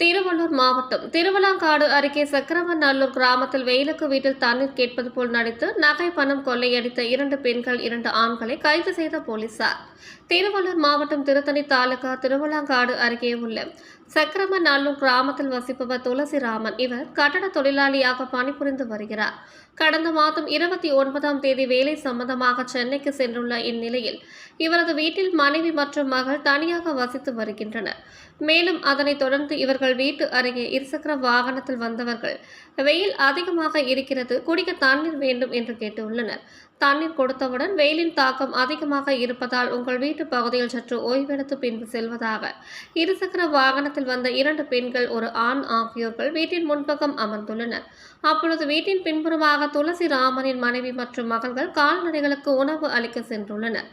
திருவள்ளூர் மாவட்டம் திருவலாங்காடு அருகே சக்கரவநல்லூர் கிராமத்தில் வெயிலுக்கு வீட்டில் தண்ணீர் கேட்பது போல் நடித்து நகை பணம் கொள்ளையடித்த இரண்டு பெண்கள் இரண்டு ஆண்களை கைது செய்த போலீசார். திருவள்ளூர் மாவட்டம் திருத்தணி தாலுகா திருவலாங்காடு அருகே உள்ள சக்கரமநல்லூர் கிராமத்தில் வசிப்பவர் துளசிராமன் இவர் கட்டட தொழிலாளியாக பணிபுரிந்து வருகிறார். கடந்த மாதம் இருபத்தி ஒன்பதாம் தேதி வேலை சம்பந்தமாக சென்னைக்கு சென்றுள்ள இந்நிலையில் இவரது வீட்டில் மனைவி மற்றும் மகள் தனியாக வசித்து வருகின்றனர். மேலும் அதனைத் தொடர்ந்து இவர்கள் வீட்டு அருகே இருசக்கர வாகனத்தில் வந்தவர்கள் வெயில் அதிகமாக இருக்கிறது குடிக்க தண்ணீர் வேண்டும் என்று கேட்டுள்ளனர். தண்ணீர் கொடுத்தவுடன் வெயிலின் தாக்கம் அதிகமாக இருப்பதால் உங்கள் வீட்டு பகுதியில் சற்று ஓய்வெடுத்து பின்பு செல்வதாக இருசக்கர வாகனத்தில் வந்த இரண்டு பெண்கள் ஒரு ஆண் ஆகியோர்கள் வீட்டின் முன்பக்கம் அமர்ந்துள்ளனர். அப்பொழுது வீட்டின் பின்புறமாக துளசி ராமனின் மனைவி மற்றும் மகள்கள் கால்நடைகளுக்கு உணவு அளிக்க சென்றுள்ளனர்.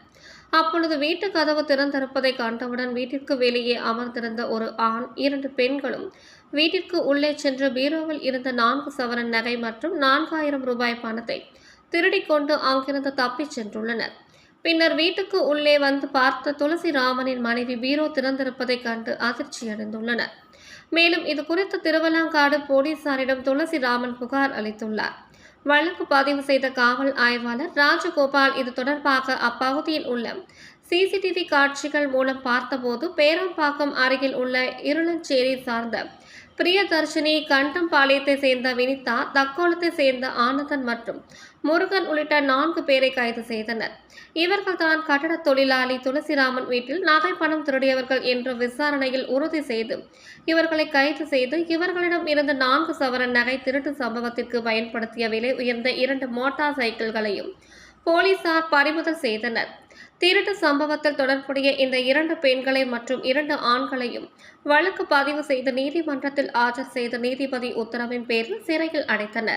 அப்பொழுது வீட்டு கதவு திறந்திருப்பதை கண்டவுடன் வீட்டிற்கு வெளியே அமர்ந்திருந்த ஒரு ஆண் இரண்டு பெண்களும் வீட்டிற்கு உள்ளே சென்று பீரோவில் இருந்த நான்கு சவரன் நகை மற்றும் நான்காயிரம் ரூபாய் பணத்தை திருடிக்கொண்டு அங்கிருந்து தப்பிச் சென்றுள்ளனர். பின்னர் வீட்டுக்கு உள்ளே வந்து பார்த்த துளசி ராமனின் மனைவி பீரோ திறந்திருப்பதைக் கண்டு அதிர்ச்சியடைந்துள்ளனர் மேலும் இது குறித்து திருவலாங்காடு போலீசாரிடம் துளசி ராமன் புகார் அளித்துள்ளார். வழக்கு பதிவு செய்த காவல் ஆய்வாளர் ராஜகோபால் இது தொடர்பாக அப்பகுதியில் உள்ள சிசிடிவி காட்சிகள் மூலம் பார்த்தபோது பேரம்பாக்கம் அருகில் உள்ள இருளஞ்சேரி சார்ந்த பிரியதர்ஷினி கண்டம்பாளையத்தை சேர்ந்த வினிதா தக்கோலத்தை சேர்ந்த ஆனந்தன் மற்றும் முருகன் உள்ளிட்ட நான்கு பேரை கைது செய்தனர். இவர்கள் தான் கட்டட தொழிலாளி துளசிராமன் வீட்டில் நகை பணம் திருடியவர்கள் என்று விசாரணையில் உறுதி செய்து இவர்களை கைது செய்து இவர்களிடம் இருந்த நான்கு சவரன் நகை திருட்டு சம்பவத்திற்கு பயன்படுத்திய விலை உயர்ந்த இரண்டு மோட்டார் சைக்கிள்களையும் போலீசார் பறிமுதல் செய்தனர். திருட்டு சம்பவத்தில் தொடர்புடைய இந்த இரண்டு பெண்களை மற்றும் இரண்டு ஆண்களையும் வழக்கு பதிவு செய்து நீதிமன்றத்தில் ஆஜர் செய்த நீதிபதி உத்தரவின் பேரில் சிறையில் அடைத்தனர்.